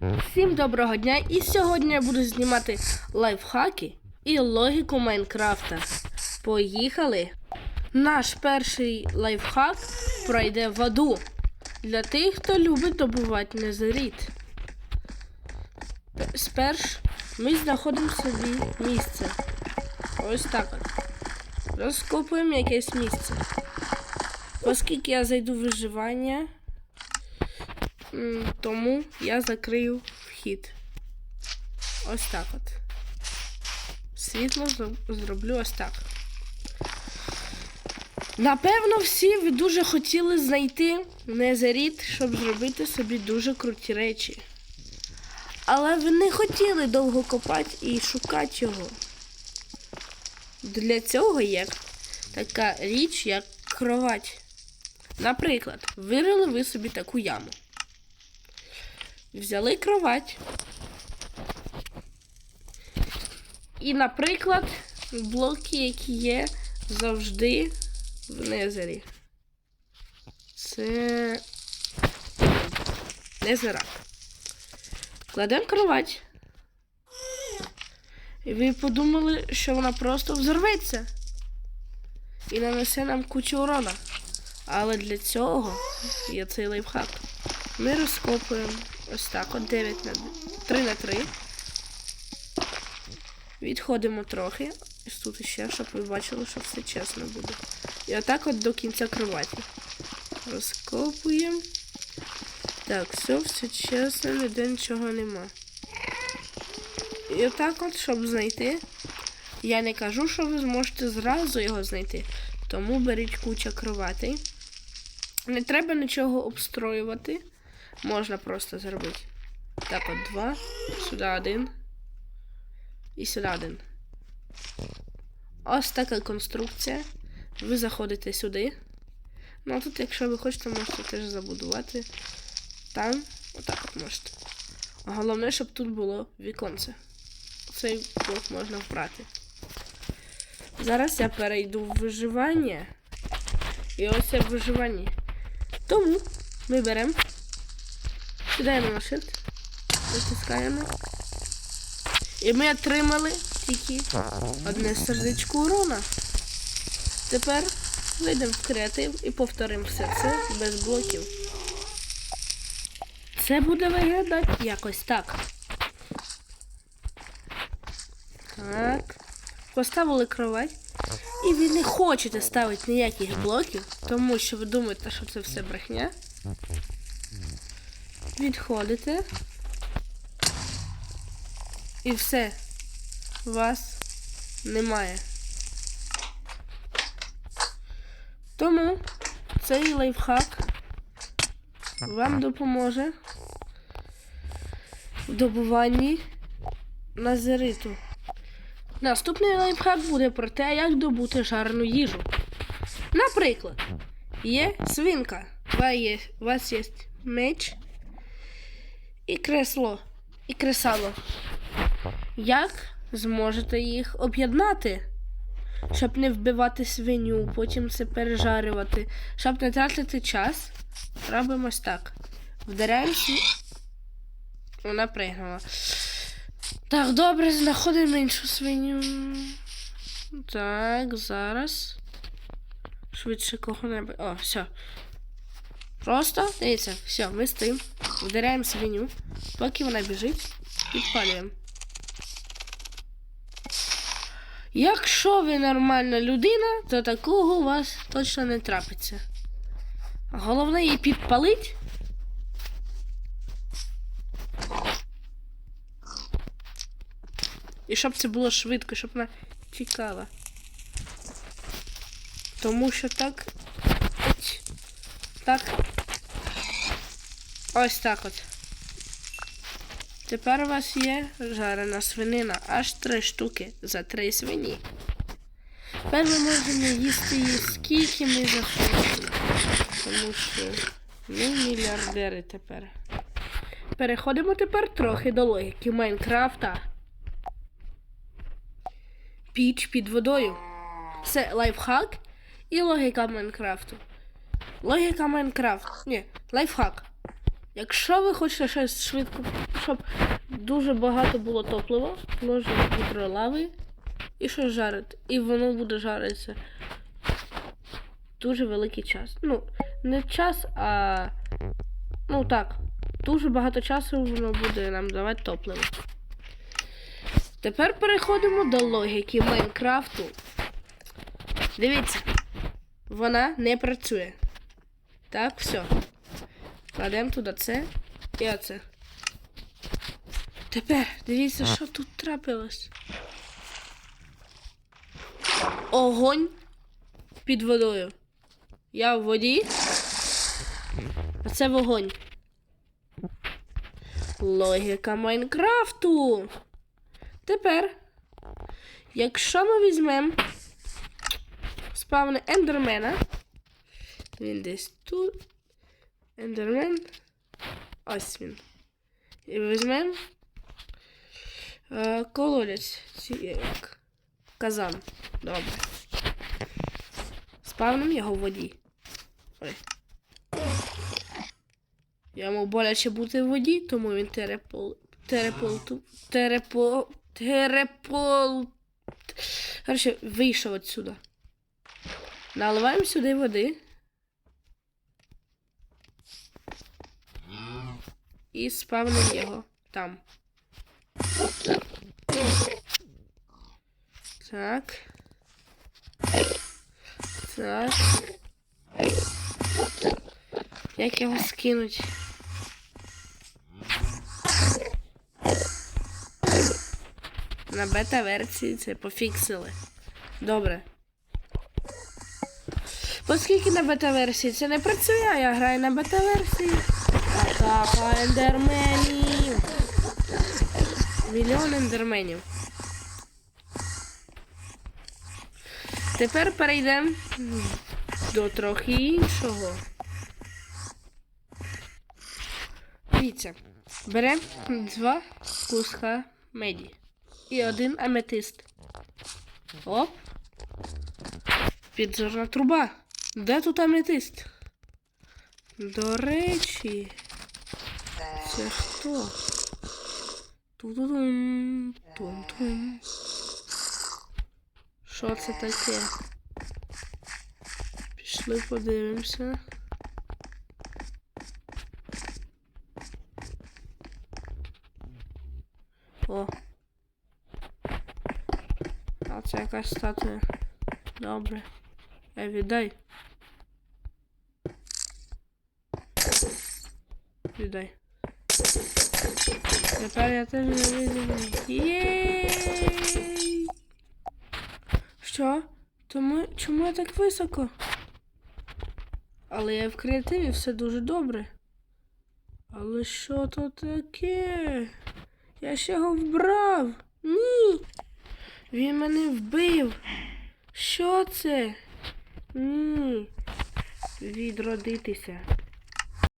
Всім доброго дня! І сьогодні я буду знімати лайфхаки і логіку Майнкрафта. Поїхали! Наш перший лайфхак пройде в аду для тих, хто любить добувати незаріт. Сперш ми знаходимо собі місце. Ось так. Розкопуємо якесь місце. Оскільки я зайду в виживання, Тому я закрию вхід. Ось так от. Світло зроблю ось так. Напевно, всі дуже хотіли знайти незаріт, щоб зробити собі дуже круті речі. Але ви не хотіли довго копати і шукати його. Для цього є така річ, як кровать. Наприклад, вирили ви собі таку яму. Взяли кровать. І, наприклад, блоки, які є завжди в Незері. Це Незера. Кладемо кровать. І ви подумали, що вона просто взорветься. І нанесе нам кучу урона. Але для цього є цей лайфхак. Ми розкопуємо ось так, от 9 на 3 на 3. Відходимо трохи. І тут ще, щоб ви бачили, що все чесно буде. І отак от до кінця кроваті. Розкопуємо. Так, все, все чесно, ніде нічого нема. І отак от, щоб знайти. Я не кажу, що ви зможете зразу його знайти. Тому беріть куча кроватей. Не треба нічого обстроювати. Можна просто зробити. Так, от два. Сюди один. І сюди один. Ось така конструкція. Ви заходите сюди. Ну а тут, якщо ви хочете, можете теж забудувати. Там, отак от можете. Головне, щоб тут було віконце. Цей блок можна вбрати. Зараз я перейду в виживання. І ось я в виживанні. Тому ми беремо, кидаємо на shift, натискаємо. І ми отримали тільки одне сердечко урона. Тепер вийдемо в креатив і повторимо все це без блоків. Це буде виглядати якось так. Так. Поставили кровать. І ви не хочете ставити ніяких блоків, тому що ви думаєте, що це все брехня. Відходите. І все. Вас немає. Тому цей лайфхак вам допоможе в добуванні назериту. Наступний лайфхак буде про те, як добути жарну їжу. Наприклад, є свинка, у вас є меч і кресло, і кресало. Як зможете їх об'єднати? Щоб не вбивати свиню, потім це пережарювати. Щоб не тратити час, робимо ось так. Вдаряємо свиню. Вона пригнула. Так, добре, знаходимо іншу свиню. Так, зараз. Швидше кого-небудь. О, все. Просто, дивіться, все, ми стоїмо. Вдаряємо свиню. Поки вона біжить, підпалюємо. Якщо ви нормальна людина, то такого у вас точно не трапиться. Головне її підпалить. І щоб це було швидко, щоб вона тікала. Тому що так. Так. Ось так от. Тепер у вас є жарена свинина. Аж три штуки за три свині. Тепер ми можемо їсти її скільки ми захочемо. Тому що ми мільярдери тепер. Переходимо тепер трохи до логіки Майнкрафта. Піч під водою. Це лайфхак і логіка Майнкрафту. Логіка Майнкрафт. Ні, лайфхак. Якщо ви хочете щось швидко щоб дуже багато було топлива, положимо відро лави і щось жарити. І воно буде жаритися дуже великий час. Ну, не час, а. Ну так. Дуже багато часу воно буде нам давати топливо. Тепер переходимо до логіки Майнкрафту. Дивіться, вона не працює. Так, все. Кладемо туди це і оце. Тепер дивіться, що тут трапилось. Огонь під водою. Я в воді. А це вогонь. Логіка Майнкрафту. Тепер, якщо ми візьмемо спавни ендермена, він десь тут. Ендермен. Ось він. І візьмемо е, колодязь. Казан. Добре. Спавним його в воді. Ой. Йому боляче бути в воді, тому він терепол. Терепол. Терепол. Терепол. Короче, вийшов отсюда. Наливаємо сюди води. І спавнимо його там. Так. Так. Як його скинуть? На бета-версії це пофіксили. Добре. Оскільки на бета-версії це не працює, а я граю на бета-версії. Атака ендерменів. Мільйон ендерменів. Тепер перейдемо до трохи іншого. Дивіться, беремо два куска меді і один аметист. Оп. Підзорна труба. Де тут аметист? До речі. Це хто? Ту-ду-дум. Тум-тум. Що це таке? Пішли подивимося. О. А це якась статуя. Добре. Е, віддай. Віддай. Тепер я теж не вийду. Єй! Що? Тому чому я так високо? Але я в креативі все дуже добре. Але що то таке? Я ще його вбрав. Ні. Він мене вбив. Що це? Ні. Відродитися.